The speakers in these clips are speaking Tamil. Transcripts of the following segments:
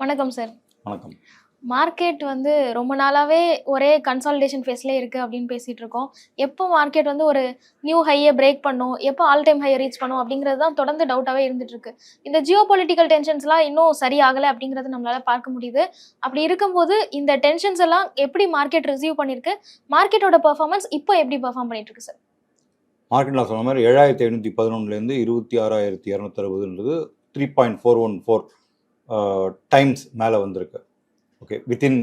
வணக்கம் சார் வணக்கம். மார்க்கெட் வந்து ரொம்ப நாளாவே ஒரே கன்சாலிடேஷன் ஃபேஸ்லேயே இருக்கு அப்படின்னு பேசிட்டு இருக்கோம். எப்போ மார்க்கெட் வந்து ஒரு நியூ ஹையை பிரேக் பண்ணும்? எப்போ ஆல் டைம் ஹையை ரீச் பண்ணும்? அப்படிங்கிறது தான் தொடர்ந்து டவுட்டாகவே இருந்துட்டு இருக்கு. இந்த ஜியோ பொலிட்டிக்கல் டென்ஷன்ஸ்லாம் இன்னும் சரியாகலை அப்படிங்கிறது நம்மளால பார்க்க முடியுது. அப்படி இருக்கும்போது இந்த டென்ஷன்ஸ் எல்லாம் எப்படி மார்க்கெட் ரிசீவ் பண்ணிருக்கு? மார்க்கெட்டோட பெர்ஃபார்மன்ஸ் இப்போ எப்படி பெர்ஃபார்ம் பண்ணிட்டு இருக்கு சார் மார்க்கெட்டில் சொன்ன மாதிரி ஏழாயிரத்தி ஐநூற்றி பதினொன்றுலேருந்து இருபத்தி ஆறாயிரத்தி இரநூத்தி அறுபதுன்றது three point four one four times மேலே வந்திருக்கு. ஓகே வித்தின்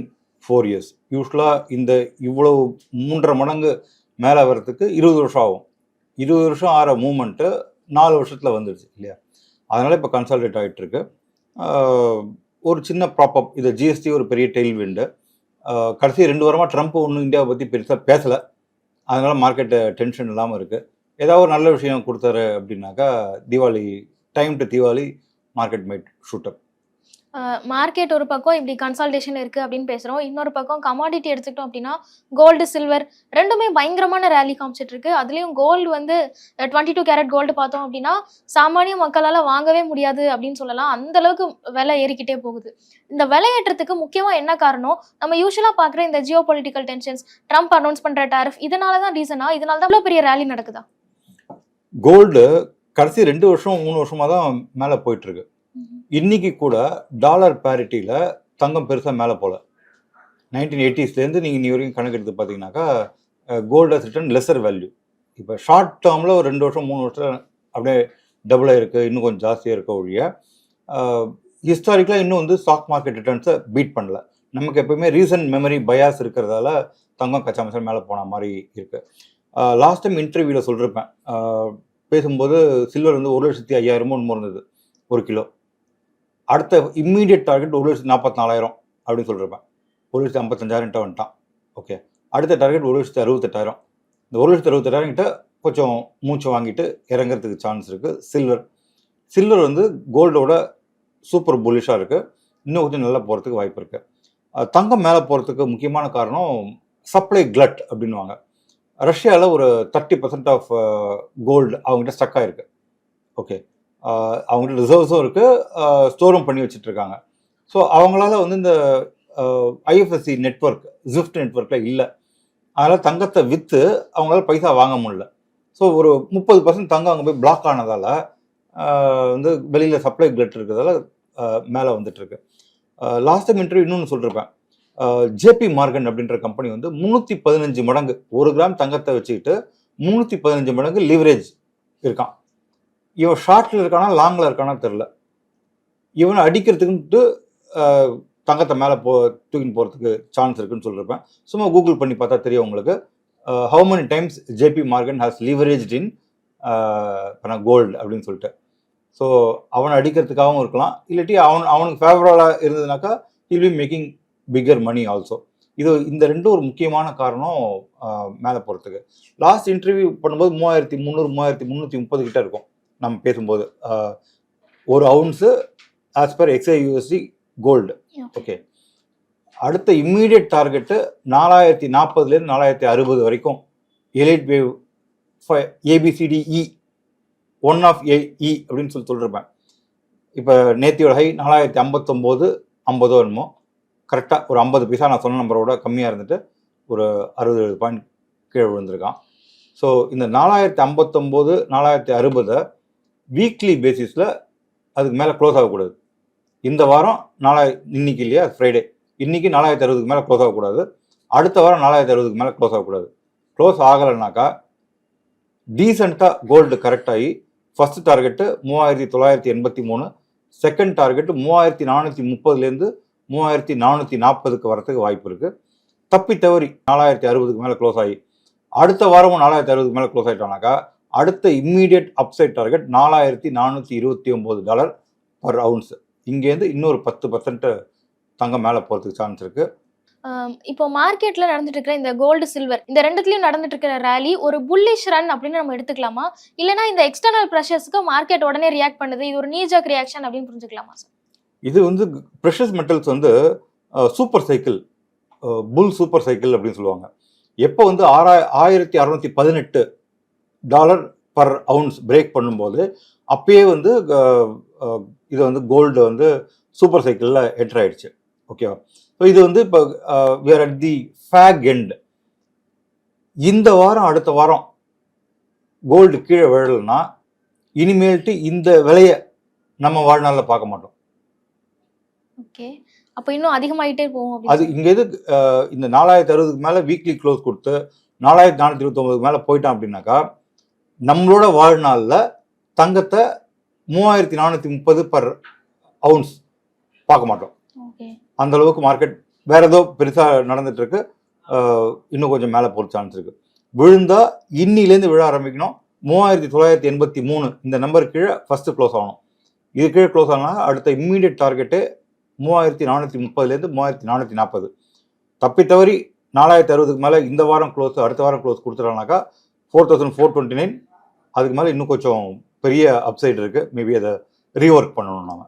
ஃபோர் இயர்ஸ் யூஸ்வலாக இந்த இவ்வளவு மூன்றரை மடங்கு மேலே வர்றதுக்கு இருபது வருஷம் ஆகும். இருபது வருஷம் ஆகிற மூமெண்ட்டு நாலு வருஷத்தில் வந்துடுச்சு இல்லையா? அதனால் இப்போ கன்சால்டேட் ஆகிட்டுருக்கு ஒரு சின்ன ப்ராப்பப் இது ஜிஎஸ்டி ஒரு பெரிய டெய்ல் விண்டு கடைசி ரெண்டு வாரமாக ட்ரம்ப் ஒன்றும் இந்தியாவை பற்றி பெருசாக பேசலை. அதனால் மார்க்கெட்டு டென்ஷன் இல்லாமல் இருக்குது ஏதாவது ஒரு நல்ல விஷயம் கொடுத்தாரு அப்படின்னாக்கா Deepavali time to Deepavali market might shoot up market ஒரு பக்கம் இப்படி கன்சால்டேஷன் இருக்குது அப்படின்னு பேசுகிறோம் இன்னொரு பக்கம் கமாடிட்டி எடுத்துக்கிட்டோம் அப்படின்னா கோல்டு சில்வர் ரெண்டுமே பயங்கரமான ரேலி காமிச்சிட்டு இருக்கு. கோல்டு வந்து டுவெண்ட்டி டூ கேரட் கோல்டு பார்த்தோம் அப்படின்னா சாமானிய மக்களால் வாங்கவே முடியாது அப்படின்னு சொல்லலாம். அந்த அளவுக்கு விலை ஏறிக்கிட்டே போகுது. இந்த விலையேற்றத்துக்கு முக்கியமாக என்ன காரணம்? நம்ம யூஸ்வலாக பார்க்குற இந்த geo political tensions Trump announce பண்ணுற டேரிஃப் இதனால தான் ரீசனா இதனால தான் இவ்வளோ பெரிய ரேலி நடக்குதா? கோல்டு கடைசி ரெண்டு வருஷம் மூணு வருஷமாக தான் மேலே போயிட்டுருக்கு இன்னைக்கு கூட டாலர் பேரிட்டியில் தங்கம் பெருசாக மேலே போகல நைன்டீன் எயிட்டிஸ்லேருந்து நீங்கள் நீ வரைக்கும் கணக்கு எடுத்து பார்த்தீங்கன்னாக்கா gold has return lesser value இப்போ ஷார்ட் டேர்மில் ஒரு ரெண்டு வருஷம் மூணு வருஷம் அப்படியே டபுளாக இருக்குது இன்னும் கொஞ்சம் ஜாஸ்தியாக இருக்க ஒழிய ஹிஸ்டாரிக்கலாக இன்னும் வந்து ஸ்டாக் மார்க்கெட் ரிட்டர்ன்ஸை பீட் பண்ணல. நமக்கு எப்பயுமே ரீசன்ட் மெமரி பயாஸ் இருக்கிறதால தங்கம் கச்சா மசால் மேலே போன மாதிரி இருக்குது லாஸ்ட் டைம் இன்டர்வியூவில் சொல்லியிருப்பேன் பேசும்போது சில்வர் வந்து ஒரு லட்சத்தி ஐயாயிரமோ ஒன்று இருந்தது ஒரு கிலோ. அடுத்த இம்மீடியட் டார்கெட் ஒரு லட்சத்தி நாற்பத்தி நாலாயிரம் அப்படின்னு சொல்லியிருப்பேன் ஒரு லட்சத்தி ஐம்பத்தஞ்சாயிரம்ட்ட வந்துட்டான். ஓகே அடுத்த டார்கெட் ஒரு லட்சத்தி அறுபத்தெட்டாயிரம். இந்த ஒரு லட்சத்தி அறுபத்தெட்டாயிரம் கிட்ட கொஞ்சம் மூச்சு வாங்கிட்டு இறங்குறதுக்கு சான்ஸ் இருக்குது சில்வர் சில்வர் வந்து கோல்டோட சூப்பர் புல்லிஷாக இருக்குது இன்னும் கொஞ்சம் நல்லா போகிறதுக்கு வாய்ப்பு இருக்குது தங்கம் மேலே போகிறதுக்கு முக்கியமான காரணம் சப்ளை கிளட் அப்படின்னுவாங்க. ரஷ்யாவில் ஒரு தேர்ட்டி பர்சன்ட் ஆஃப் கோல்டு அவங்ககிட்ட ஸ்டக் ஆகிருக்கு ஓகே அவங்ககிட்ட ரிசர்வ்ஸும் இருக்குது ஸ்டோரும் பண்ணி வச்சுட்ருக்காங்க. ஸோ அவங்களால வந்து இந்த ஐஎஃப்எஸ்சி நெட்ஒர்க் ஜிஃப்ட் நெட்ஒர்க்கில் இல்லை. அதனால் தங்கத்தை விற்று அவங்களால பைசா வாங்க முடியல. ஸோ ஒரு முப்பது பர்சன்ட் தங்கம் அங்கே போய் பிளாக் ஆனதால் வந்து வெளியில் சப்ளை கிளட் இருக்கிறதால மேலே வந்துட்டுருக்கு லாஸ்ட் டைம் இன்டர்வியூ இன்னொன்று சொல்லியிருப்பேன் ஜேபி மார்கன் அப்படின்ற கம்பெனி வந்து முந்நூற்றி பதினஞ்சு மடங்கு ஒரு கிராம் தங்கத்தை வச்சுக்கிட்டு முந்நூற்றி பதினஞ்சு மடங்கு லிவரேஜ் இருக்கான். இவன் ஷார்ட்டில் இருக்கானா லாங்கில் இருக்கானா தெரில இவனை அடிக்கிறதுக்குன்ட்டு தங்கத்தை மேலே போ தூக்கின்னு போகிறதுக்கு சான்ஸ் இருக்குன்னு சொல்லியிருப்பேன் சும்மா கூகுள் பண்ணி பார்த்தா தெரியும் உங்களுக்கு. How many times JP Morgan has leverage in gold அப்படின்னு சொல்லிட்டு. ஸோ அவனை அடிக்கிறதுக்காகவும் இருக்கலாம். இல்லாட்டி அவன் அவனுக்கு ஃபேவரலாக இருந்ததுனாக்கா he'll be making bigger money also இது இந்த ரெண்டும் ஒரு முக்கியமான காரணம் மேலே போகிறதுக்கு லாஸ்ட் இன்டர்வியூ பண்ணும்போது மூவாயிரத்தி முந்நூறு மூவாயிரத்தி முந்நூற்றி முப்பது கிட்ட இருக்கும். நம்ம பேசும்போது ஒரு ounce as per XAU USD gold okay அடுத்த இம்மீடியட் டார்கெட்டு நாலாயிரத்தி நாற்பதுலேருந்து நாலாயிரத்தி அறுபது வரைக்கும் Elliott wave A B C D E one of A E அப்படின்னு சொல்லி சொல்லிருப்பேன். இப்போ நேத்தியோட ஹை நாலாயிரத்தி ஐம்பத்தொம்போது ஐம்பதோ என்னமோ. கரெக்டாக ஒரு ஐம்பது பைசா நான் சொன்ன நம்பரோட கம்மியாக இருந்துட்டு ஒரு அறுபது எழுபது பாயிண்ட் கீழே விழுந்திருக்கான். ஸோ இந்த நாலாயிரத்தி ஐம்பத்தொம்போது நாலாயிரத்தி அறுபதை வீக்லி பேசிஸில் அதுக்கு மேலே க்ளோஸ் ஆகக்கூடாது. இந்த வாரம் நாலாய் இன்னைக்கு இல்லையா? ஃப்ரைடே இன்னைக்கு நாலாயிரத்தி அறுபதுக்கு மேலே க்ளோஸ் ஆகக்கூடாது. அடுத்த வாரம் நாலாயிரத்தி அறுபதுக்கு மேலே க்ளோஸ் ஆகக்கூடாது. க்ளோஸ் ஆகலைனாக்கா டீசெண்டாக கோல்டு கரெக்ட் ஆகி ஃபர்ஸ்ட் டார்கெட்டு மூவாயிரத்தி தொள்ளாயிரத்தி எண்பத்தி மூணு செகண்ட் டார்கெட்டு மூவாயிரத்தி நானூற்றி முப்பதுலேருந்து மூவாயிரத்தி நானூற்றி நாற்பதுக்கு வரத்துக்கு வாய்ப்பு இருக்குது தப்பி தவறி நாலாயிரத்தி அறுபதுக்கு மேலே க்ளோஸ் ஆகி அடுத்த வாரமும் நாலாயிரத்தி அறுபதுக்கு மேலே க்ளோஸ் ஆகிட்டோம்னாக்கா அடுத்த இம்மீடியட் அப்சைட் டார்கெட் நாலாயிரத்தி நானூற்றி இருபத்தி ஒம்பது டாலர் பர் அவுன்ஸ் இங்கேருந்து இன்னொரு பத்து பர்சன்ட் தங்கம் மேலே போகிறதுக்கு சான்ஸ் இருக்குது இப்போ மார்க்கெட்ல நடந்துட்டு இருக்கிற இந்த கோல்டு சில்வர் இந்த ரெண்டுத்துலயும் நடந்துட்டு இருக்கிற ரேலி ஒரு புல்லிஷ் ரன் அப்படின்னு நம்ம எடுத்துக்கலாமா? இல்லனா இந்த எக்ஸ்டர்னல் ப்ரெஷர்ஸ்க்கு மார்க்கெட் உடனே ரியாக்ட் பண்ணுது இது ஒரு நீஜாக் ரியாக்ஷன் அப்படின்னு புரிஞ்சுக்கலாமா சார் இது வந்து ப்ரெஷஸ் மெட்டல்ஸ் வந்து super cycle bull super cycle அப்படின்னு சொல்லுவாங்க. எப்போ வந்து ஆறாய ஆயிரத்தி அறநூற்றி பதினெட்டு டாலர் பர் அவுன்ஸ் பிரேக் பண்ணும்போது அப்பயே வந்து இது வந்து கோல்டு வந்து சூப்பர் சைக்கிளில் என்டர் ஆயிடுச்சு. ஓகேவா? ஸோ இது வந்து இப்போ we're at the fag end இந்த வாரம் அடுத்த வாரம் கோல்டு கீழே விழலைன்னா இனிமேல்ட்டு இந்த விலையை நம்ம வாழ்நாளில் பார்க்க மாட்டோம். ஓகே. அப்போ இன்னும் அதிகமாயிட்டே போகும் அது இங்கே அஹ், இந்த நாலாயிரத்தி அறுபதுக்கு மேலே வீக்லி க்ளோஸ் கொடுத்து நாலாயிரத்தி நானூற்றி இருபத்தொம்பதுக்கு மேலே போயிட்டான் அப்படின்னாக்கா நம்மளோட வாழ்நாளில் தங்கத்தை மூவாயிரத்தி நானூற்றி முப்பது பர் அவுன்ஸ் பார்க்க மாட்டோம். அந்த அளவுக்கு மார்க்கெட் வேற ஏதோ பெருசாக நடந்துட்டு இருக்கு இன்னும் கொஞ்சம் மேலே போகிற சான்ஸ் இருக்கு. விழுந்தா இன்னிலேருந்து விழ ஆரம்பிக்கணும். மூவாயிரத்தி தொள்ளாயிரத்தி எண்பத்தி மூணு இந்த நம்பர் கீழே ஃபர்ஸ்ட் க்ளோஸ் ஆகணும். இது கீழே க்ளோஸ் ஆனா அடுத்த இம்மீடியட் டார்கெட்டு மூவாயிரத்தி நானூற்றி முப்பதுலேருந்து மூவாயிரத்தி நானூற்றி நாற்பது தப்பி தவறி நாலாயிரத்தி அறுபதுக்கு மேலே இந்த வாரம் க்ளோஸ் அடுத்த வாரம் close கொடுத்துட்டாங்கனாக்கா four thousand four twenty nine அதுக்கு மேலே இன்னும் கொஞ்சம் பெரிய அப்சைட் இருக்கு. மேபி அதை ரீஒர்க் பண்ணணும் நாம.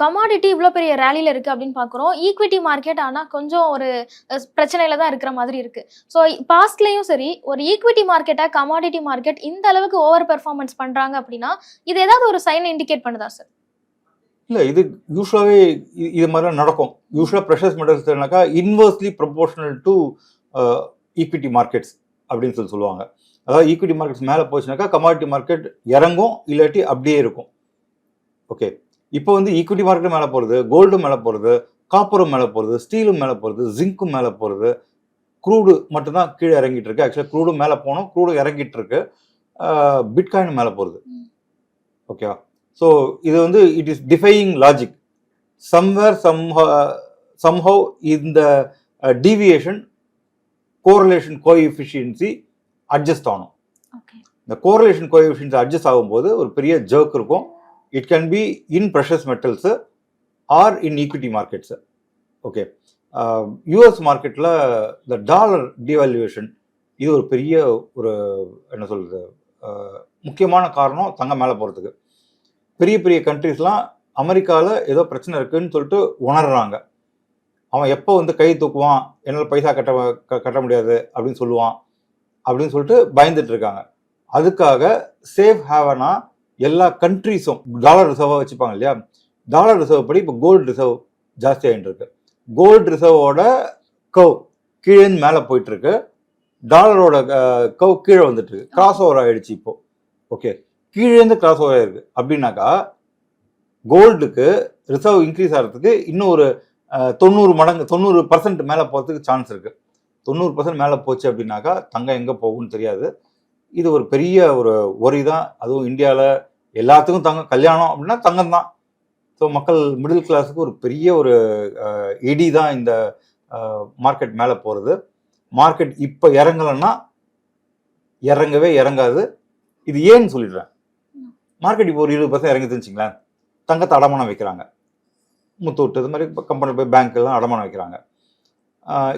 கமாடிட்டி இவ்வளோ பெரிய ரேலியில் இருக்குது அப்படின்னு பார்க்குறோம் ஈக்விட்டி மார்க்கெட் ஆனால் கொஞ்சம் ஒரு பிரச்சனையில தான் இருக்கிற மாதிரி இருக்குது ஸோ பாஸ்ட்லேயும் சரி ஒரு ஈக்விட்டி மார்க்கெட்டை கமாடிட்டி மார்க்கெட் இந்த அளவுக்கு ஓவர் பெர்ஃபார்மன்ஸ் பண்ணுறாங்க அப்படின்னா இது ஏதாவது ஒரு சைன் இண்டிகேட் பண்ணுதா சார் இல்லை இது யூஸ்வலாகவே இது மாதிரிலாம் நடக்கும். யூஸ்வலாக precious மெட்டல்ஸ்னாக்கா inversely proportional to equity markets அப்படின்னு சொல்லி சொல்லுவாங்க. அதாவது ஈக்விட்டி மார்க்கெட்ஸ் மேலே போச்சுனாக்கா கமாடிட்டி மார்க்கெட் இறங்கும் இல்லாட்டி அப்படியே இருக்கும். ஓகே இப்போ வந்து ஈக்விட்டி மார்க்கெட் மேலே போகிறது கோல்டும் மேலே போகிறது காப்பரும் மேலே போகிறது ஸ்டீலும் மேலே போகிறது ஜிங்க்கும் மேலே போகிறது க்ரூடு மட்டும்தான் கீழே இறங்கிட்டு இருக்கு. ஆக்சுவலாக க்ரூடும் மேலே போகணும் க்ரூடு இறங்கிட்டு இருக்கு. பிட்காயின் மேலே போகிறது ஓகேவா ஸோ இது வந்து it is defying logic somewhere some somehow இந்த டிவியேஷன் கோரிலேஷன் கோஎஃபிஷியன்சி அட்ஜஸ்ட் ஆகணும். இந்த கோரிலேஷன் கோஎஃபிஷியன்சி அட்ஜஸ்ட் ஆகும்போது ஒரு பெரிய ஜர்க் இருக்கும். It can be in precious metals or in equity markets okay US மார்க்கெட்டில் இந்த டாலர் டிவால்யூவேஷன் இது ஒரு பெரிய ஒரு என்ன சொல்கிறது முக்கியமான காரணம் தங்கம் மேலே போகிறதுக்கு பெரிய பெரிய கண்ட்ரீஸ்லாம் அமெரிக்காவில் ஏதோ பிரச்சனை இருக்குன்னு சொல்லிட்டு உணர்றாங்க. அவன் எப்போ வந்து கை தூக்குவான்? என்னால் பைசா கட்ட க- கட்ட முடியாது அப்படின்னு சொல்லுவான். அப்படின்னு சொல்லிட்டு பயந்துட்டு இருக்காங்க அதுக்காக சேஃப் ஹேவனா எல்லா கண்ட்ரீஸும் டாலர் ரிசர்வாக வச்சுப்பாங்க இல்லையா? டாலர் ரிசர்வ் படி இப்போ கோல்டு ரிசர்வ் ஜாஸ்தி ஆகிட்டு இருக்கு. கோல்டு ரிசர்வோட கவ் கீழே மேலே போயிட்டு இருக்கு டாலரோட கவ் கீழே வந்துட்டு இருக்கு. கிராஸ் ஓவர் ஆயிடுச்சு இப்போ. ஓகே கீழேருந்து கிராஸ் ஓவர் ஆயிருக்கு. அப்படின்னாக்கா கோல்டுக்கு ரிசர்வ் இன்க்ரீஸ் ஆகிறதுக்கு இன்னும் ஒரு தொண்ணூறு மடங்கு தொண்ணூறு பர்சன்ட் மேலே போகிறதுக்கு சான்ஸ் இருக்கு. தொண்ணூறு பர்சன்ட் மேலே போச்சு அப்படின்னாக்கா தங்கம் எங்கே போகும்னு தெரியாது. இது ஒரு பெரிய ஒரு ஒரி தான். அதுவும் இந்தியாவில் எல்லாத்துக்கும் தங்கம் கல்யாணம் அப்படின்னா தங்கம் தான். ஸோ மக்கள் மிடில் கிளாஸுக்கு ஒரு பெரிய ஒரு இடி தான் இந்த மார்க்கெட் மேலே போகிறது மார்க்கெட் இப்போ இறங்கலைன்னா இறங்கவே இறங்காது. இது ஏன்னு சொல்லிடுறேன். மார்க்கெட் இப்போ ஒரு இருபது பர்சன்ட் இறங்குதுன்னு வச்சுங்களேன் தங்கத்தை அடமானம் வைக்கிறாங்க. முத்தூட்டு இது மாதிரி கம்பெனி போய் பேங்க்கெல்லாம் அடமானம் வைக்கிறாங்க.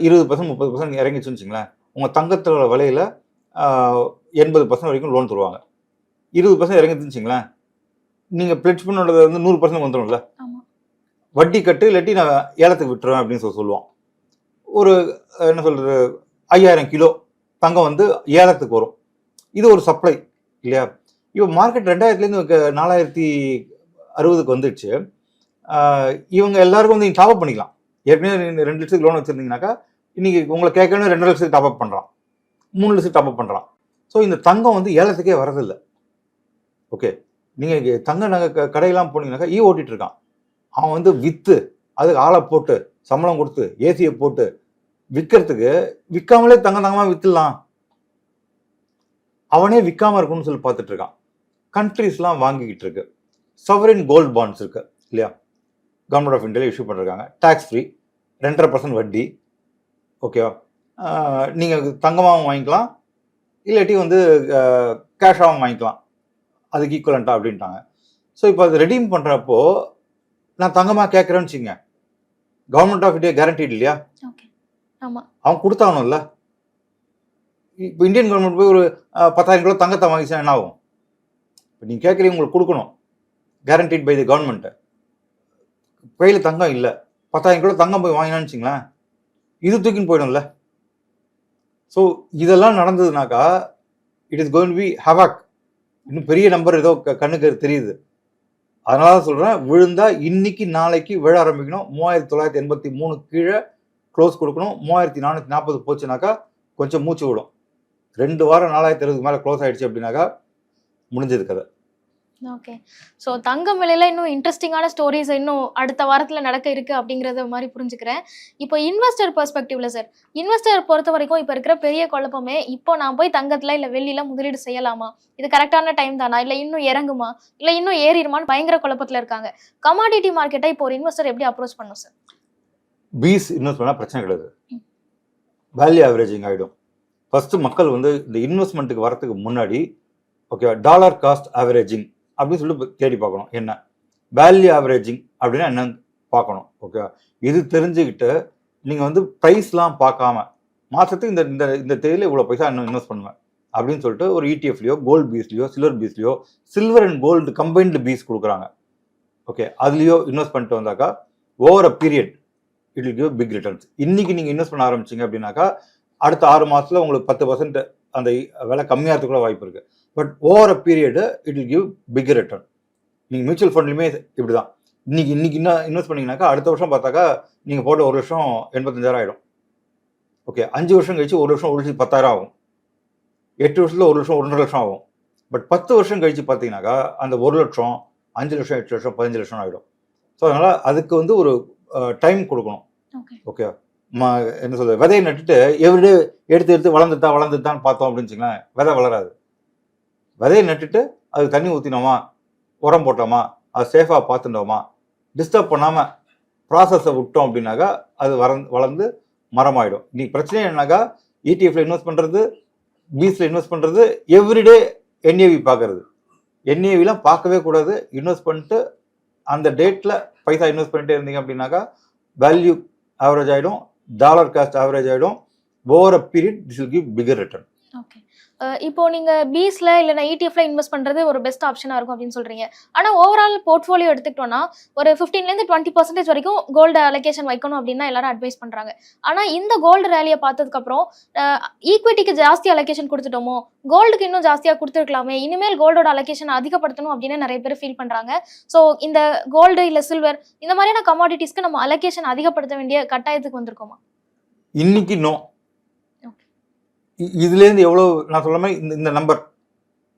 இருபது பர்சன்ட் முப்பது பர்சன்ட் இறங்கிச்சுன்னு வச்சுங்களேன். உங்கள் தங்கத்தோட விலையில எண்பது பர்சன்ட் வரைக்கும் லோன் தருவாங்க. இருபது பர்சன்ட் இறங்குதுன்னு வச்சுங்களேன். நீங்கள் பிளட்ஜ் பண்ணோடது வந்து நூறு பர்சன்ட் வந்துடும்ல வட்டி கட்டு இல்லாட்டி நான் ஏலத்துக்கு விட்டுருவேன் அப்படின்னு சொல்லி சொல்லுவான். ஒரு என்ன சொல்றது ஐயாயிரம் கிலோ தங்கம் வந்து ஏலத்துக்கு வரும். இது ஒரு சப்ளை இல்லையா? இப்போ மார்க்கெட் ரெண்டாயிரத்துலேருந்து நாலாயிரத்தி அறுபதுக்கு வந்துடுச்சு. இவங்க எல்லாருக்கும் வந்து நீங்கள் டாப்அப் பண்ணிக்கலாம். ஏற்கனவே ரெண்டு லட்சத்துக்கு லோன் வச்சுருந்தீங்கனாக்கா இன்றைக்கி உங்களை கேட்கணும் ரெண்டு லட்சத்துக்கு டாப்அப் பண்ணுறான் மூணு லட்சத்துக்கு டாப்அப் பண்ணுறான் ஸோ இந்த தங்கம் வந்து ஏலத்துக்கே வரதில்லை. ஓகே நீங்கள் தங்க நகை க- கடையெல்லாம் போனீங்கன்னாக்கா ஈ ஓட்டிகிட்டு இருக்கான். அவன் வந்து விற்று அதுக்கு ஆளை போட்டு சம்பளம் கொடுத்து ஏசியை போட்டு விற்கிறதுக்கு விற்காமலே தங்க தங்கமாக விற்றுலாம் அவனே விற்காம இருக்கணும்னு சொல்லி பார்த்துட்டு இருக்கான். கண்ட்ரீஸ்லாம் வாங்கிக்கிட்டு இருக்கு. சவரின் கோல்ட் பாண்ட்ஸ் இருக்கு இல்லையா? கவர்மெண்ட் ஆஃப் இந்தியாவில் இஷ்யூ பண்ணிருக்காங்க. டேக்ஸ் ஃப்ரீ ரெண்டரை பர்சன்ட் வட்டி. ஓகேவா நீங்கள் தங்கமாகவும் வாங்கிக்கலாம். இல்லாட்டி வந்து கேஷாகவும் வாங்கிக்கலாம். அதுக்கு ஈக்குவலண்ட்டா அப்படின்ட்டாங்க. ஸோ இப்போ அது ரெடீம் பண்ணுறப்போ நான் தங்கமாக கேட்குறேன்னு வச்சுங்க கவர்மெண்ட் ஆஃப் இந்தியா கேரண்டீட் இல்லையா? அவன் கொடுத்தாகணும்ல. இப்போ இந்தியன் கவர்மெண்ட் போய் ஒரு பத்தாயிரம் கிலோ தங்கத்தை வாங்கிச்சா என்ன ஆகும்? இப்போ நீங்கள் கேட்குறீங்க உங்களுக்கு கொடுக்கணும். கேரண்டீட் பை தி கவர்மெண்ட்டு கையில் தங்கம் இல்லை. பத்தாயிரம் கிலோ தங்கம் போய் வாங்கினான்னு வச்சுங்களேன். இது தூக்கின்னு போயிடும்ல. ஸோ இதெல்லாம் நடந்ததுனாக்கா it is going be havoc இன்னும் பெரிய நம்பர் ஏதோ க- கண்ணுக்கு தெரியுது. அதனால தான் சொல்கிறேன் விழுந்தா இன்னைக்கு நாளைக்கு விழ ஆரம்பிக்கணும். மூவாயிரத்தி தொள்ளாயிரத்தி எண்பத்தி மூணு கீழே க்ளோஸ் கொடுக்கணும். மூவாயிரத்தி நானூற்றி நாற்பது போச்சுனாக்கா கொஞ்சம் மூச்சு விடும். ரெண்டு வாரம் நாலாயிரத்தி அறுபதுக்கு மேலே க்ளோஸ் ஆகிடுச்சு அப்படின்னாக்கா முடிஞ்சது கதை ஓகே ஸோ தங்கம் விலையில இன்னும் இன்ட்ரெஸ்டிங்கான ஸ்டோரிஸ் இன்னும் அடுத்த வாரத்துல நடக்க இருக்கு அப்படிங்கறத மாதிரி புரிஞ்சுக்கிறேன். இப்போ இன்வெஸ்டர் பெர்ஸ்பெக்டிவ்ல சார் இன்வெஸ்டர் பொறுத்த வரைக்கும் இப்போ இருக்கிற பெரிய குழப்பமே இப்போ நான் போய் தங்கத்துல இல்ல வெள்ளியில முதலீடு செய்யலாமா? இது கரெக்டான டைம் தானா? இல்ல இன்னும் இறங்குமா? இல்ல இன்னும் ஏறிடுமான்னு பயங்கர குழப்பத்துல இருக்காங்க. கமாடிட்டி மார்க்கெட்டை இப்போ ஒரு இன்வெஸ்டர் எப்படி அப்ரோச் பண்ணும் சார் பீஸ் இன்வெஸ்ட் பண்ணால் பிரச்சனை கிடையாது. வேல்யூ ஆவரேஜிங் ஆகிடும் ஃபர்ஸ்ட் மக்கள் வந்து இந்த இன்வெஸ்ட்மெண்ட்டுக்கு வரதுக்கு முன்னாடி ஓகே டாலர் காஸ்ட் ஆவரேஜிங் அப்படின்னு சொல்லிட்டு தேடி பார்க்கணும். என்ன? வேல்யூ ஆவரேஜிங் அப்படின்னா என்னன்னு பார்க்கணும். ஓகே இது தெரிஞ்சுக்கிட்டு நீங்கள் வந்து ப்ரைஸ்லாம் பார்க்காம மாதத்துக்கு இந்த இந்த இந்த தேதியில் இவ்வளோ பைசா இன்னும் இன்வெஸ்ட் பண்ணுவேன் அப்படின்னு சொல்லிட்டு ஒரு இடிஎஃப்லையோ கோல்டு பீஸ்லையோ silver பீஸ்லையோ silver and gold combined BeES கொடுக்குறாங்க. ஓகே அதுலேயோ இன்வெஸ்ட் பண்ணிட்டு வந்தாக்கா over a period it give big returns இன்றைக்கி நீங்கள் இன்வெஸ்ட் பண்ண ஆரம்பிச்சீங்க அப்படின்னாக்கா அடுத்த ஆறு மாதத்தில் உங்களுக்கு பத்து பர்சன்ட் அந்த விலை கம்மியாகிறதுக்குள்ள வாய்ப்பு இருக்குது but over a period it will give big return நீங்கள் மியூச்சுவல் ஃபண்ட்லையுமே இப்படி தான் இன்னைக்கு இன்னைக்கு இன்னும் இன்வெஸ்ட் பண்ணீங்கன்னாக்கா அடுத்த வருஷம் பார்த்தாக்கா நீங்கள் போட்ட ஒரு வருஷம் எண்பத்தஞ்சாயிரம் ஆகிடும் ஓகே அஞ்சு வருஷம் கழிச்சு ஒரு வருஷம் ஒரு லட்சத்தி பத்தாயிரம் ஆகும். எட்டு வருஷத்துல ஒரு வருஷம் ஒன்றரை லட்சம் ஆகும். பட் பத்து வருஷம் கழிச்சு பார்த்தீங்கன்னாக்கா அந்த ஒரு லட்சம் அஞ்சு லட்சம் எட்டு லட்சம் பதினஞ்சு லட்சம் ஆகிடும் ஸோ அதனால் அதுக்கு வந்து ஒரு டைம் கொடுக்கணும். ஓகே ஓகே ம என்ன சொல்றது? விதையை நட்டுட்டு எவ்ரிடே எடுத்து எடுத்து வளர்ந்துட்டா வளர்ந்துட்டான்னு பார்த்தோம் அப்படின்னு வச்சுங்களேன் விதை வளராது. விதையை நட்டுட்டு அது தண்ணி ஊற்றினோமா உரம் போட்டோமா? அது சேஃபாக பார்த்துட்டோமா? டிஸ்டர்ப் பண்ணாமல் ப்ராசஸை விட்டோம் அப்படின்னாக்கா அது வர வளர்ந்து மரமாயிடும். இன்னைக்கு பிரச்சனை என்னன்னாக்கா இடிஎஃப்ல இன்வெஸ்ட் பண்ணுறது பீஸில் இன்வெஸ்ட் பண்ணுறது எவ்ரிடே என்ஏவி பார்க்கறது. என்ஏவிலாம் பார்க்கவே கூடாது. இன்வெஸ்ட் பண்ணிட்டு அந்த டேட்டில் பைசா இன்வெஸ்ட் பண்ணிட்டே இருந்தீங்க அப்படின்னாக்கா வேல்யூ ஆவரேஜ் ஆகிடும் டாலர் காஸ்ட் ஆவரேஜ் ஆகிடும் over a period this will give bigger return okay இப்போ நீங்க பீஸ்ல இல்லைன்னா இடிஎஃப்ல இன்வெஸ்ட் பண்றது ஒரு பெஸ்ட் ஆப்ஷனா இருக்கும் அப்படின்னு சொல்றீங்க. ஆனா ஓவரால் போர்ட்ஃபோலியோ எடுத்துக்கிட்டோம்னா ஒரு 15 இருந்து டுவெண்ட்டி பர்சன்டேஜ் வரைக்கும் கோல்டு அலோகேஷன் வைக்கணும் அப்படின்னு எல்லாரும் அட்வைஸ் பண்றாங்க. ஆனா இந்த கோல்டு ரேலியை பார்த்ததுக்கு அப்புறம் ஈக்விட்டிக்கு ஜாஸ்தி அலோகேஷன் கொடுத்துட்டோமோ கோல்டுக்கு இன்னும் ஜாஸ்தியா கொடுத்துருக்கலாமே இனிமேல் கோல்டோட அலோகேஷன் அதிகப்படுத்தணும் அப்படின்னு நிறைய பேர் ஃபீல் பண்றாங்க. ஸோ இந்த கோல்டு இல்ல சில்வர் இந்த மாதிரியான கமாடிட்டிஸ்க்கு நம்ம அலோகேஷன் அதிகப்படுத்த வேண்டிய கட்டாயத்துக்கு வந்திருக்கோமா? இன்னைக்கு நோ இதுலேருந்து எவ்வளோ நான் சொல்ல மாதிரி இந்த இந்த நம்பர்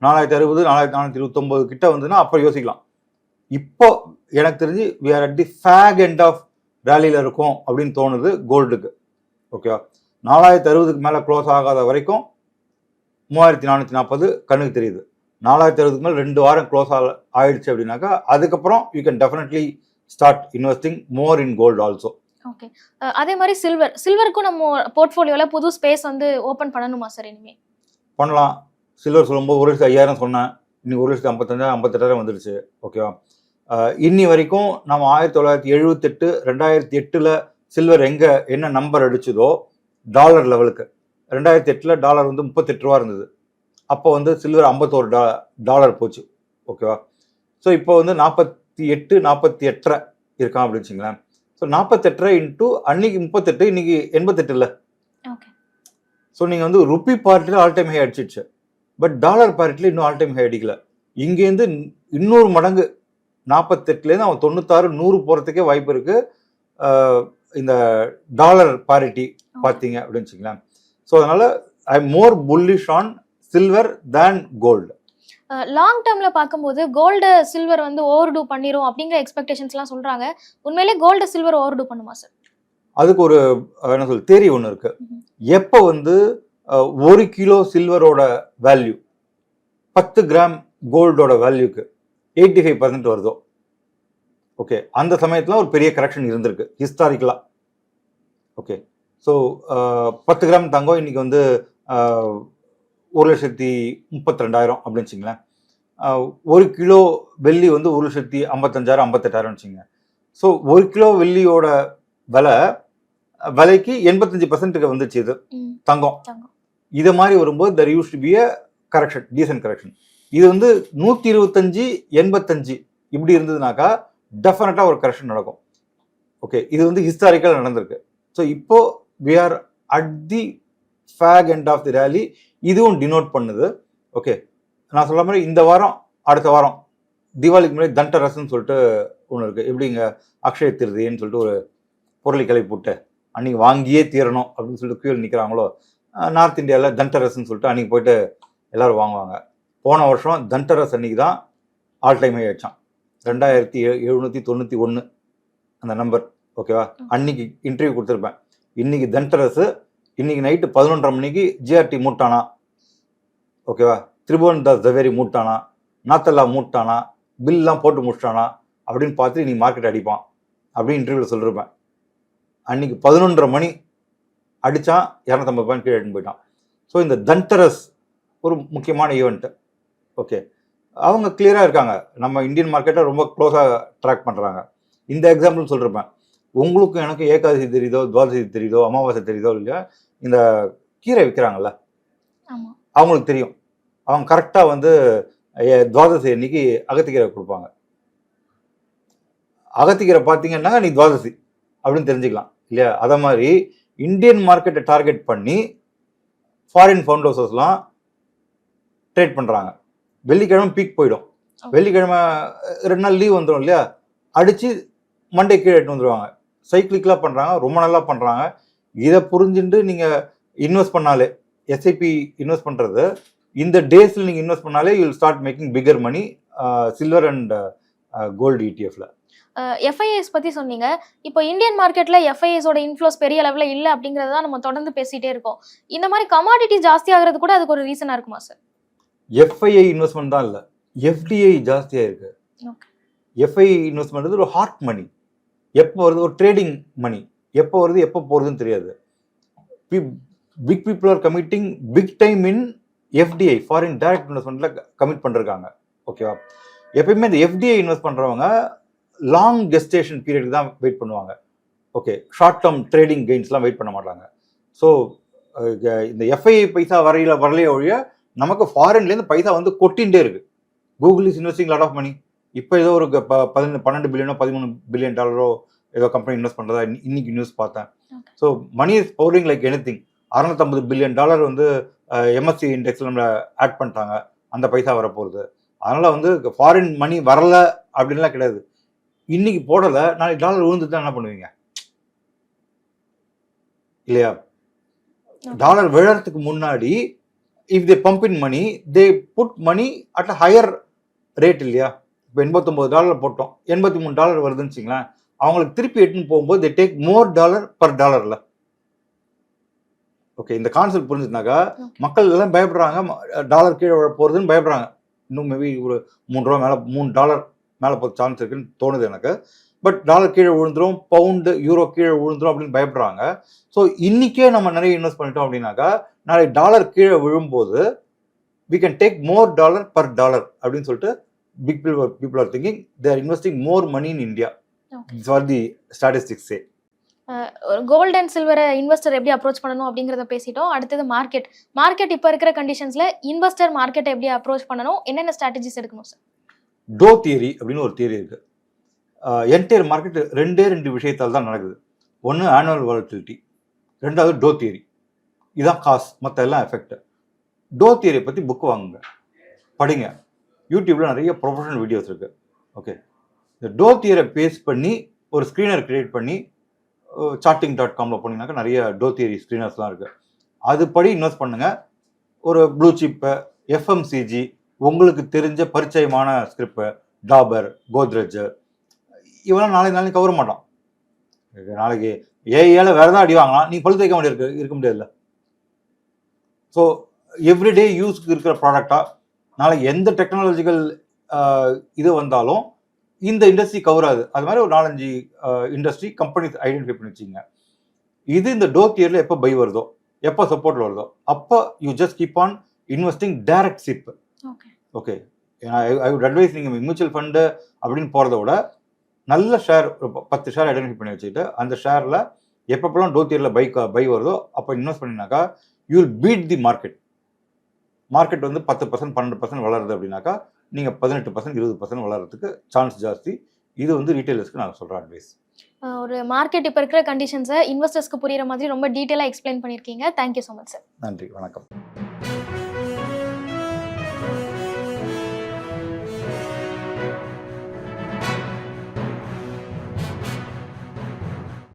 நாலாயிரத்தி அறுபது நாலாயிரத்தி நானூற்றி இருபத்தொம்போது கிட்ட வந்துன்னா அப்போ யோசிக்கலாம். இப்போ எனக்கு தெரிஞ்சு we are at the fag end of ரேலியில் இருக்கும் அப்படின்னு தோணுது கோல்டுக்கு. ஓகேவா நாலாயிரத்தி அறுபதுக்கு மேலே க்ளோஸ் ஆகாத வரைக்கும் மூவாயிரத்தி நானூற்றி நாற்பது கண்ணுக்கு தெரியுது. நாலாயிரத்தி அறுபதுக்கு மேலே ரெண்டு வாரம் க்ளோஸ் ஆ ஆயிடுச்சு அப்படின்னாக்கா அதுக்கப்புறம் you can definitely start investing more in gold also okay அதே மாதிரி சில்வர் சில்வருக்கும் நம்ம போர்ட்ஃபோலியோவில் புது ஸ்பேஸ் வந்து ஓப்பன் பண்ணணுமா சார் இனிமே? பண்ணலாம். சில்வர் சொல்லும்போது ஒரு லட்சத்து ஐயாயிரம் சொன்னேன். இன்னைக்கு ஒரு லட்சத்து ஐம்பத்தஞ்சாயிரம் ஐம்பத்தெட்டாயிரம் வந்துடுச்சு ஓகேவா இன்னி வரைக்கும் நம்ம ஆயிரத்தி தொள்ளாயிரத்தி எழுபத்தெட்டு ரெண்டாயிரத்தி எட்டில் சில்வர் எங்கே என்ன நம்பர் அடிச்சதோ டாலர் லெவலுக்கு ரெண்டாயிரத்தி எட்டில் டாலர் வந்து முப்பத்தெட்டு ரூபா இருந்தது. அப்போ வந்து சில்வர் ஐம்பத்தோரு டா டாலர் போச்சு. ஓகேவா ஸோ இப்போ வந்து நாற்பத்தி எட்டு நாற்பத்தி எட்டரை இருக்கான் அப்படின்னு வச்சுங்களேன் ஸோ நாற்பத்தெட்டரை இன்ட்டு அன்னைக்கு முப்பத்தெட்டு இன்னைக்கு எண்பத்தெட்டு இல்லை ஸோ நீங்கள் வந்து ருப்பி பார்ட்டியில் ஆல் டைம் ஹை அடிச்சிடுச்சு. பட் டாலர் பார்ட்டியில் இன்னும் ஆல் டைம் ஹை அடிக்கல. இங்கேருந்து இன்னொரு மடங்கு நாற்பத்தெட்டுலேருந்து அவன் தொண்ணூத்தாறு நூறு போகிறதுக்கே வாய்ப்பு இருக்கு. ஆஹ் இந்த டாலர் பாரிட்டி பார்த்தீங்க அப்படின்னு வச்சுங்களேன் ஸோ அதனால I more bullish on silver than gold long டேர்ம்ல பார்க்கும்போது கோல்டு சில்வர் வந்து ஓவர் டூ பண்ணிரும் அப்படிங்கிற எக்ஸ்பெக்டேஷன்ஸ்லாம் சொல்றாங்க. உண்மையிலே கோல்டு சில்வர் ஓவர் டூ பண்ணுமா சார் அதுக்கு ஒரு என்ன சொல் தேரி ஒன்று இருக்கு. எப்போ வந்து ஒரு கிலோ சில்வரோட வேல்யூ பத்து கிராம் கோல்டோட வேல்யூக்கு எயிட்டி ஃபைவ் பர்சன்ட் வருதோ? ஓகே அந்த சமயத்தில் ஒரு பெரிய கரெக்ஷன் இருந்திருக்கு ஹிஸ்டாரிக்கலாக ஓகே ஸோ பத்து கிராம் தங்கம் இன்னைக்கு வந்து ஒரு லட்சத்தி முப்பத்தி ரெண்டாயிரம் அப்படின்னு வச்சுங்களேன். ஒரு கிலோ வெள்ளி வந்து ஒரு லட்சத்தி ஐம்பத்தஞ்சாயிரம் ஐம்பத்தெட்டாயிரம் வச்சுங்க. ஸோ ஒரு கிலோ வெள்ளியோட விலை விலைக்கு எண்பத்தஞ்சு பர்சன்ட்டுக்கு வந்துச்சு இது. தங்கம். தங்கம். இது மாதிரி வரும்போது there used to be a correction decent correction இது வந்து நூற்றி இருபத்தஞ்சு எண்பத்தஞ்சு இப்படி இருந்ததுனாக்கா டெஃபினட்டாக ஒரு கரெக்ஷன் நடக்கும். ஓகே இது வந்து ஹிஸ்டாரிக்கல் நடந்திருக்கு. ஸோ இப்போ we are at the fag end of the rally இதுவும் டினோட் பண்ணுது. ஓகே நான் சொல்ல மாதிரி இந்த வாரம் அடுத்த வாரம் தீபாவளிக்கு முன்னாடி தண்டரஸ்ன்னு சொல்லிட்டு ஒன்று இருக்குது எப்படிங்க? அக்ஷய திருதின்னு சொல்லிட்டு ஒரு பொருளை கிளை போட்டு அன்னைக்கு வாங்கியே தீரணும் அப்படின்னு சொல்லிட்டு கியூவில் நிற்கிறாங்களோ நார்த் இந்தியாவில் தண்டரஸ்ன்னு சொல்லிட்டு அன்னைக்கு போயிட்டு எல்லாரும் வாங்குவாங்க. போன வருஷம் தண்டரஸ் அன்னைக்கு தான் ஆல் டைம் ஆயிடுச்சான் ரெண்டாயிரத்தி எழுநூற்றி தொண்ணூற்றி ஒன்று அந்த நம்பர் ஓகேவா அன்னைக்கு இன்டர்வியூ கொடுத்துருப்பேன். இன்னைக்கு தண்டரஸ் இன்னைக்கு நைட்டு பதினொன்றரை மணிக்கு ஜிஆர்டி மூட்டானா? ஓகேவா திரிபுவன் தாஸ் தவேரி மூட்டானா? நாத்தல்லா மூட்டானா? பில்லாம் போட்டு முடிச்சிட்டானா? அப்படின்னு பார்த்து நீ மார்க்கெட் அடிப்பான். அப்படின்னு இன்டர்வியூவில் சொல்லியிருப்பேன் அன்னைக்கு பதினொன்றரை மணி அடித்தான் இரநூத்தம்பது பாயிண்ட் கீழே எடுத்து போயிட்டான். ஸோ இந்த தண்டரஸ் ஒரு முக்கியமான ஈவெண்ட்டு ஓகே அவங்க கிளியராக இருக்காங்க. நம்ம இந்தியன் மார்க்கெட்டை ரொம்ப க்ளோஸாக ட்ராக் பண்ணுறாங்க இந்த எக்ஸாம்பிள் சொல்லிருப்பேன். உங்களுக்கும் எனக்கு ஏகாதசி தெரியுதோ துவாதசி தெரியுதோ அமாவாசை தெரியுதோ இல்லையா? இந்த கீரை விற்கிறாங்கல்ல அவங்களுக்கு தெரியும். அவங்க கரெக்டாக வந்து துவாதசி அன்னைக்கு அகத்திக்கீரை கொடுப்பாங்க. அகத்திக்கீரை பார்த்தீங்கன்னா நீ துவாதசி அப்படின்னு தெரிஞ்சுக்கலாம் இல்லையா? அதை மாதிரி இந்தியன் மார்க்கெட்டை டார்கெட் பண்ணி ஃபாரின் ஃபவுண்ட் ஹவுசஸ்லாம் ட்ரேட் பண்ணுறாங்க வெள்ளிக்கிழமை பீக் போயிடும். வெள்ளிக்கிழமை ரெண்டு நாள் லீவ் வந்துடும் இல்லையா? அடித்து மண்டே கீழே எடுத்து வந்துடுவாங்க சைக்கிளிக்கலாக பண்ணுறாங்க ரொம்ப நல்லா பண்ணுறாங்க இதை புரிஞ்சுட்டு நீங்கள் இன்வெஸ்ட் பண்ணாலே எஸ்ஐபி இன்வெஸ்ட் பண்ணுறது இந்த டேஸில் நீங்கள் இன்வெஸ்ட் பண்ணாலே you start making bigger money silver and gold இடிஎஃப்ல FIs பத்தி சொன்னீங்க. இப்போ இந்தியன் மார்க்கெட்ல எஃப்ஐஎஸோட இன்ஃப்ளோஸ் பெரிய லெவல்ல இல்ல அப்படிங்கறத தான் நம்ம தொடர்ந்து பேசிட்டே இருக்கோம். இந்த மாதிரி கமாடிட்டி ஜாஸ்தி ஆகுறது கூட அதுக்கு ஒரு ரீசனா இருக்குமா சார் எஃப்ஐஐ இன்வெஸ்ட்மெண்ட் தான் இல்லை. எஃப்டிஐ ஜாஸ்தியாக இருக்கு. ஓகே எஃப்ஐ இன்வெஸ்ட்மெண்ட் ஒரு ஹார்ட் மணி எப்போ வருது? ஒரு ட்ரேடிங் மணி எப்போ வருது எப்போ போகிறதுன்னு தெரியாது. Big people are committing big time in FDI foreign direct இன்வெஸ்ட்மெண்ட்டில் commit பண்ணிருக்காங்க. ஓகேவா எப்பயுமே இந்த எஃப்டிஐ இன்வெஸ்ட் பண்ணுறவங்க லாங் கெஸ்டேஷன் பீரியடுக்கு தான் வெயிட் பண்ணுவாங்க. ஓகே ஷார்ட் டேர்ம் ட்ரேடிங் கெயின்ஸ்லாம் வெயிட் பண்ண மாட்டாங்க. ஸோ இந்த எஃப்ஐஐ பைசா வரையில வரலையே ஒழிய நமக்கு ஃபாரின்லேருந்து பைசா வந்து கொட்டின்ண்டே இருக்கு. Google is investing lot of money இப்போ ஏதோ ஒரு ப- பதினெண்டு பன்னெண்டு பில்லியனோ பதிமூணு பில்லியன் டாலரோ ஏதோ கம்பெனி இன்வெஸ்ட் பண்ணுறதா இன்னைக்கு நியூஸ் பார்த்தேன். So money is powering like anything அறுநூத்தம்பது billion dollar வந்து எம்எஸ்சி இண்டெக்ஸில் நம்மளை ஆட் பண்ணிட்டாங்க. அந்த பைசா வரப்போகுது. அதனால் வந்து ஃபாரின் மணி வரல அப்படின்லாம் கிடையாது. இன்னைக்கு போடலை நாளைக்கு டாலர் விழுந்து தான் என்ன பண்ணுவீங்க? இல்லையா. டாலர் விழறதுக்கு முன்னாடி if they pump in money they put money at a higher rate இல்லையா? இப்போ எண்பத்தொம்பது டாலர் போட்டோம். எண்பத்தி மூணு டாலர் வருதுன்னு வச்சுங்களேன். அவங்களுக்கு திருப்பி எட்டுன்னு போகும்போது they take more dollar per டாலர்ல okay இந்த கான்செப்ட் புரிஞ்சுதுனாக்கா Okay. மக்கள் எல்லாம் பயப்படுறாங்க டாலர் கீழே போகிறதுன்னு பயப்படுறாங்க இன்னும் மேபி ஒரு மூணு ரூபா மேலே மூணு டாலர் மேலே போக சான்ஸ் இருக்குன்னு தோணுது எனக்கு பட் டாலர் கீழே விழுந்துரும் பவுண்டு யூரோ கீழே விழுந்துரும் அப்படின்னு பயப்படுறாங்க ஸோ இன்னைக்கே நம்ம நிறைய இன்வெஸ்ட் பண்ணிட்டோம் அப்படின்னாக்கா நாளைக்கு டாலர் கீழே விழும்போது we can take more dollar per dollar அப்படின்னு சொல்லிட்டு big people people are thinking they're investing more money in India. It's are the statistics gold and சில்வரை investor எப்படி அப்ரோச் பண்ணணும் அப்படிங்கறத பேசிட்டோம். அடுத்தது மார்க்கெட் மார்க்கெட் இப்போ இருக்கிற கண்டிஷன்ஸ்ல இன்வெஸ்டர் மார்க்கெட்டை எப்படி அப்ரோச் பண்ணணும்? என்னென்ன ஸ்ட்ராட்டஜிஸ் எடுக்கணும் சார் டோ தியரி அப்படின்னு ஒரு தியரி இருக்கு. என்டையர் மார்க்கெட் ரெண்டே ரெண்டு விஷயத்தால் தான் நடக்குது. ஒன்று ஆனுவல் வாலட்டிலிட்டி ரெண்டாவது டோ தியரி இதான் காசு மற்ற எல்லாம் எஃபெக்ட் டோ தியரியை பற்றி புக் வாங்குங்க. படிங்க. யூடியூப்ல நிறைய ப்ரொஃபஷனல் வீடியோஸ் இருக்கு. ஓகே இந்த டோ தியரை பேஸ் பண்ணி ஒரு ஸ்க்ரீனர் கிரியேட் பண்ணி சார்ட்டிங் டாட் காமில் போனீங்கன்னாக்கா நிறைய டோ தியரி ஸ்க்ரீனர்ஸ்லாம் இருக்குது அதுபடி இன்வெஸ்ட் பண்ணுங்க. ஒரு ப்ளூ சிப்பு எஃப்எம்சிஜி உங்களுக்கு தெரிஞ்ச பரிச்சயமான ஸ்கிரிப்பு டாபர் கோத்ரெஜ் இவெல்லாம் நாளைக்கு நாளைக்கு கவர மாட்டான் நாளைக்கு ஏஐயால வேறு தான் அடி வாங்கலாம். நீ பழு வைக்க முடியாது இருக்க முடியாதுல்ல. ஸோ எவ்ரிடே யூஸ்க்கு இருக்கிற ப்ராடக்டாக நாளைக்கு எந்த டெக்னாலஜிக்கல் இது வந்தாலும் இந்த இண்டஸ்ட்ரி கவராது அது மாதிரி ஒரு நாலஞ்சு இண்டஸ்ட்ரி கம்பெனிஸ் ஐடென்டிஃபை பண்ணி வச்சுங்க இது இந்த டோ தியரில் எப்போ பை வருதோ எப்போ சப்போர்ட்ல வருதோ அப்போ you just keep on investing direct SIP okay I would advise நீங்கள் மியூச்சுவல் ஃபண்டு அப்படின்னு போகிறத விட நல்ல ஷேர் பத்து ஷேர் ஐடென்டிஃபை பண்ணி வச்சுக்கிட்டு அந்த ஷேரில் எப்பப்பெல்லாம் டோ தியரில் பை பை வருதோ அப்போ invest பண்ணினாக்கா you will beat the market market வந்து பத்து பர்சன்ட் பன்னெண்டு பர்சன்ட் வளருது அப்படின்னாக்கா நீங்கள் பதினெட்டு பர்சன்ட் இருபது பர்சன்ட் வளர்கிறதுக்கு சான்ஸ் ஜாஸ்தி. இது வந்து ரீட்டைலர்ஸ்க்கு நான் சொல்கிற அட்வைஸ் ஒரு மார்க்கெட் இப்போ இருக்கிற கண்டிஷன்ஸை இன்வெஸ்டர்ஸ்க்கு புரியுற மாதிரி ரொம்ப டீட்டெயிலாக எக்ஸ்பிளைன் பண்ணியிருக்கீங்க. தேங்க்யூ ஸோ மச் சார் நன்றி வணக்கம்.